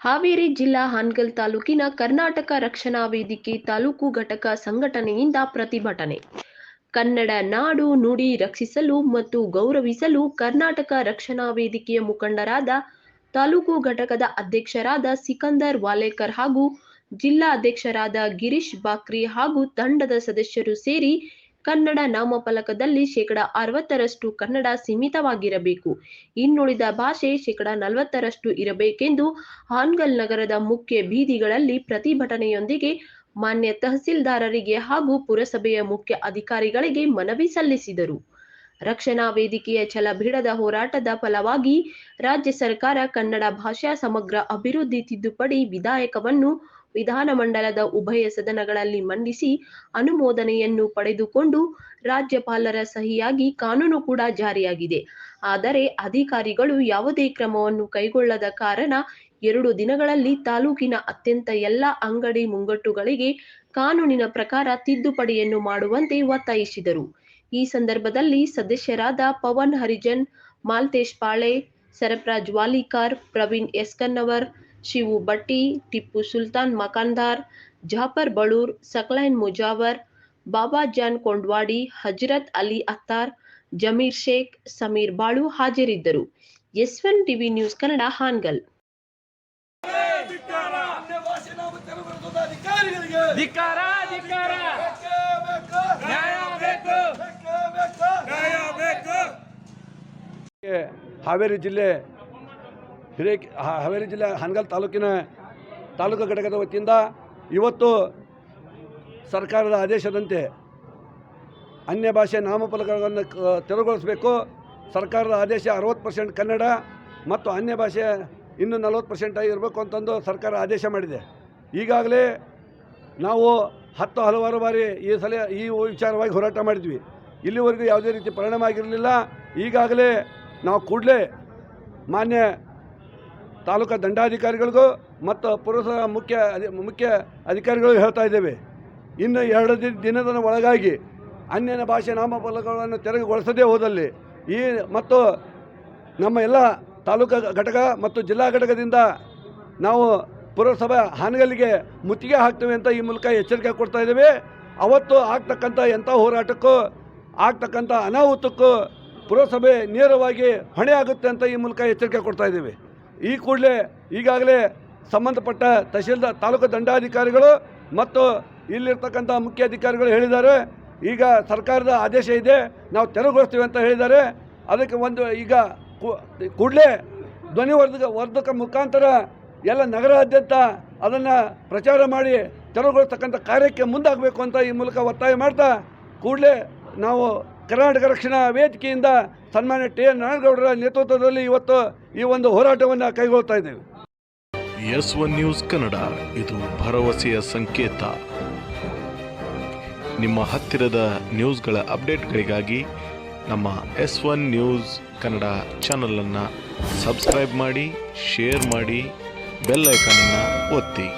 ಹಾವೇರಿ ಜಿಲ್ಲಾ ಹಾನಗಲ್ ತಾಲೂಕಿನ ಕರ್ನಾಟಕ ರಕ್ಷಣಾ ವೇದಿಕೆ ತಾಲೂಕು ಘಟಕ ಸಂಘಟನೆಯಿಂದ ಪ್ರತಿಭಟನೆ. ಕನ್ನಡ ನಾಡು ನುಡಿ ರಕ್ಷಿಸಲು ಮತ್ತು ಗೌರವಿಸಲು ಕರ್ನಾಟಕ ರಕ್ಷಣಾ ವೇದಿಕೆಯ ಮುಖಂಡರಾದ ತಾಲೂಕು ಘಟಕದ ಅಧ್ಯಕ್ಷರಾದ ಸಿಕಂದರ್ ವಾಲೇಕರ್ ಹಾಗೂ ಜಿಲ್ಲಾ ಅಧ್ಯಕ್ಷರಾದ ಗಿರೀಶ್ ಬಾಕ್ರಿ ಹಾಗೂ ತಂಡದ ಸದಸ್ಯರು ಸೇರಿ ಕನ್ನಡ ನಾಮಫಲಕದಲ್ಲಿ ಶೇಕಡ ಅರವತ್ತರಷ್ಟು ಕನ್ನಡ ಸೀಮಿತವಾಗಿರಬೇಕು. ಇನ್ನುಳಿದ ಭಾಷೆ ಶೇಕಡ ನಲವತ್ತರಷ್ಟು ಇರಬೇಕೆಂದು ಹಾನ್ಗಲ್ ನಗರದ ಮುಖ್ಯ ಬೀದಿಗಳಲ್ಲಿ ಪ್ರತಿಭಟನೆಯೊಂದಿಗೆ ಮಾನ್ಯ ತಹಸೀಲ್ದಾರರಿಗೆ ಹಾಗೂ ಪುರಸಭೆಯ ಮುಖ್ಯ ಅಧಿಕಾರಿಗಳಿಗೆ ಮನವಿ ಸಲ್ಲಿಸಿದರು. ರಕ್ಷಣಾ ವೇದಿಕೆಯ ಛಲಬಿಡದ ಹೋರಾಟದ ಫಲವಾಗಿ ರಾಜ್ಯ ಸರ್ಕಾರ ಕನ್ನಡ ಭಾಷಾ ಸಮಗ್ರ ಅಭಿವೃದ್ಧಿ ತಿದ್ದುಪಡಿ ವಿಧಾಯಕವನ್ನು ವಿಧಾನಮಂಡಲದ ಉಭಯ ಸದನಗಳಲ್ಲಿ ಮಂಡಿಸಿ ಅನುಮೋದನೆಯನ್ನು ಪಡೆದುಕೊಂಡು ರಾಜ್ಯಪಾಲರ ಸಹಿಯಾಗಿ ಕಾನೂನು ಕೂಡ ಜಾರಿಯಾಗಿದೆ. ಆದರೆ ಅಧಿಕಾರಿಗಳು ಯಾವುದೇ ಕ್ರಮವನ್ನು ಕೈಗೊಳ್ಳದ ಕಾರಣ ಎರಡು ದಿನಗಳಲ್ಲಿ ತಾಲೂಕಿನ ಅತ್ಯಂತ ಎಲ್ಲ ಅಂಗಡಿ ಮುಂಗಟ್ಟುಗಳಿಗೆ ಕಾನೂನಿನ ಪ್ರಕಾರ ತಿದ್ದುಪಡಿಯನ್ನು ಮಾಡುವಂತೆ ಒತ್ತಾಯಿಸಿದರು. ಈ ಸಂದರ್ಭದಲ್ಲಿ ಸದಸ್ಯರಾದ ಪವನ್ ಹರಿಜನ್ ಮಾಲ್ತೇಶ್ ಪಾಳೆ ಸರಫರಾಜ್ ವಾಲಿಕಾರ್ ಪ್ರವೀಣ್ ಎಸ್ಕನ್ನವರ್ ಶಿವು ಬಟ್ಟಿ ಟಿಪ್ಪು ಸುಲ್ತಾನ್ ಮಕಾಂದಾರ್ ಜಾಫರ್ ಬಳೂರ್ ಸಕ್ಲೈನ್ ಮುಜಾವರ್ ಬಾಬಾ ಜಾನ್ ಕೊಂಡ್ವಾಡಿ ಹಜರತ್ ಅಲಿ ಅತ್ತಾರ್ ಜಮೀರ್ ಶೇಖ್ ಸಮೀರ್ ಬಾಳು ಹಾಜರಿದ್ದರು. S one TV news Kannada Hangal. ಧಿಕ್ಕಾರ! ಧಿಕ್ಕಾರ ಹಾವೇರಿ ಜಿಲ್ಲೆ ಹಿರೇ ಹಾವೇರಿ ಜಿಲ್ಲೆ, ಹನಗಲ್ ತಾಲೂಕಿನ ತಾಲೂಕು ಘಟಕದ ವತಿಯಿಂದ ಇವತ್ತು ಸರ್ಕಾರದ ಆದೇಶದಂತೆ ಅನ್ಯ ಭಾಷೆ ನಾಮಫಲಕಗಳನ್ನು ತೆರವುಗೊಳಿಸಬೇಕು. ಸರ್ಕಾರದ ಆದೇಶ ಅರವತ್ತು ಪರ್ಸೆಂಟ್ ಕನ್ನಡ ಮತ್ತು ಅನ್ಯ ಭಾಷೆ ಇನ್ನು ನಲವತ್ತು ಪರ್ಸೆಂಟ್ ಆಗಿರಬೇಕು ಅಂತಂದು ಸರ್ಕಾರ ಆದೇಶ ಮಾಡಿದೆ. ಈಗಾಗಲೇ ನಾವು ಹತ್ತು ಹಲವಾರು ಬಾರಿ ಈ ಸಲ ಈ ವಿಚಾರವಾಗಿ ಹೋರಾಟ ಮಾಡಿದ್ವಿ. ಇಲ್ಲಿವರೆಗೂ ಯಾವುದೇ ರೀತಿ ಪರಿಣಾಮ ಆಗಿರಲಿಲ್ಲ. ಈಗಾಗಲೇ ನಾವು ಕೂಡಲೇ ಮಾನ್ಯ ತಾಲೂಕಾ ದಂಡಾಧಿಕಾರಿಗಳಿಗೂ ಮತ್ತು ಪುರಸಭಾ ಮುಖ್ಯ ಮುಖ್ಯ ಅಧಿಕಾರಿಗಳಿಗೂ ಹೇಳ್ತಾ ಇದ್ದೇವೆ. ಇನ್ನು ಎರಡು ದಿನ, ದಿನದ ಒಳಗಾಗಿ ಅನ್ಯನ ಭಾಷೆ ನಾಮಫಲಕಗಳನ್ನು ತೆರವುಗೊಳಿಸದೇ ಹೋದಲ್ಲಿ ಈ ಮತ್ತು ನಮ್ಮ ಎಲ್ಲ ತಾಲೂಕಾ ಘಟಕ ಮತ್ತು ಜಿಲ್ಲಾ ಘಟಕದಿಂದ ನಾವು ಪುರಸಭೆ ಹಾನಗಲ್ಲಿಗೆ ಮುತ್ತಿಗೆ ಹಾಕ್ತೇವೆ ಅಂತ ಈ ಮೂಲಕ ಎಚ್ಚರಿಕೆ ಕೊಡ್ತಾ ಇದ್ದೇವೆ. ಅವತ್ತು ಆಗ್ತಕ್ಕಂಥ ಎಂಥ ಹೋರಾಟಕ್ಕೂ, ಆಗ್ತಕ್ಕಂಥ ಅನಾಹುತಕ್ಕೂ ಪುರಸಭೆ ನೇರವಾಗಿ ಹೊಣೆಯಾಗುತ್ತೆ ಅಂತ ಈ ಮೂಲಕ ಎಚ್ಚರಿಕೆ ಕೊಡ್ತಾ ಇದ್ದೀವಿ. ಈ ಕೂಡಲೇ ಈಗಾಗಲೇ ಸಂಬಂಧಪಟ್ಟ ತಹಶೀಲ್ದಾರ್, ತಾಲೂಕು ದಂಡಾಧಿಕಾರಿಗಳು ಮತ್ತು ಇಲ್ಲಿರ್ತಕ್ಕಂಥ ಮುಖ್ಯ ಅಧಿಕಾರಿಗಳು ಹೇಳಿದ್ದಾರೆ. ಈಗ ಸರ್ಕಾರದ ಆದೇಶ ಇದೆ. ನಾವು ತೆರವುಗೊಳಿಸ್ತೀವಿ ಅಂತ ಹೇಳಿದ್ದಾರೆ. ಅದಕ್ಕೆ ಒಂದು ಈಗ ಕೂಡಲೇ ಧ್ವನಿವರ್ಧಕ ವರ್ಧಕ ಮುಖಾಂತರ ಎಲ್ಲ ನಗರಾದ್ಯಂತ ಅದನ್ನು ಪ್ರಚಾರ ಮಾಡಿ ತೆರವುಗೊಳಿಸ್ತಕ್ಕಂಥ ಕಾರ್ಯಕ್ಕೆ ಮುಂದಾಗಬೇಕು ಅಂತ ಈ ಮೂಲಕ ಒತ್ತಾಯ ಮಾಡ್ತಾ ಕೂಡಲೇ ನಾವು ಕರ್ನಾಟಕ ರಕ್ಷಣಾ ವೇದಿಕೆಯಿಂದ ಸನ್ಮಾನ್ಯ ಟಿ ಎನ್ ನಾರಾಯಣಗೌಡರ ನೇತೃತ್ವದಲ್ಲಿ ಇವತ್ತು ಈ ಒಂದು ಹೋರಾಟವನ್ನು ಕೈಗೊಳ್ತಾ ಇದ್ದೇವೆ. S one news Kannada. ಇದು ಭರವಸೆಯ ಸಂಕೇತ. ನಿಮ್ಮ ಹತ್ತಿರದ ನ್ಯೂಸ್ಗಳ ಅಪ್ಡೇಟ್ಗಳಿಗಾಗಿ ನಮ್ಮ ಎಸ್ ಒನ್ ನ್ಯೂಸ್ ಕನ್ನಡ ಚಾನಲನ್ನು ಸಬ್ಸ್ಕ್ರೈಬ್ ಮಾಡಿ, ಶೇರ್ ಮಾಡಿ, ಬೆಲ್ ಐಕನನ್ನು ಒತ್ತಿ.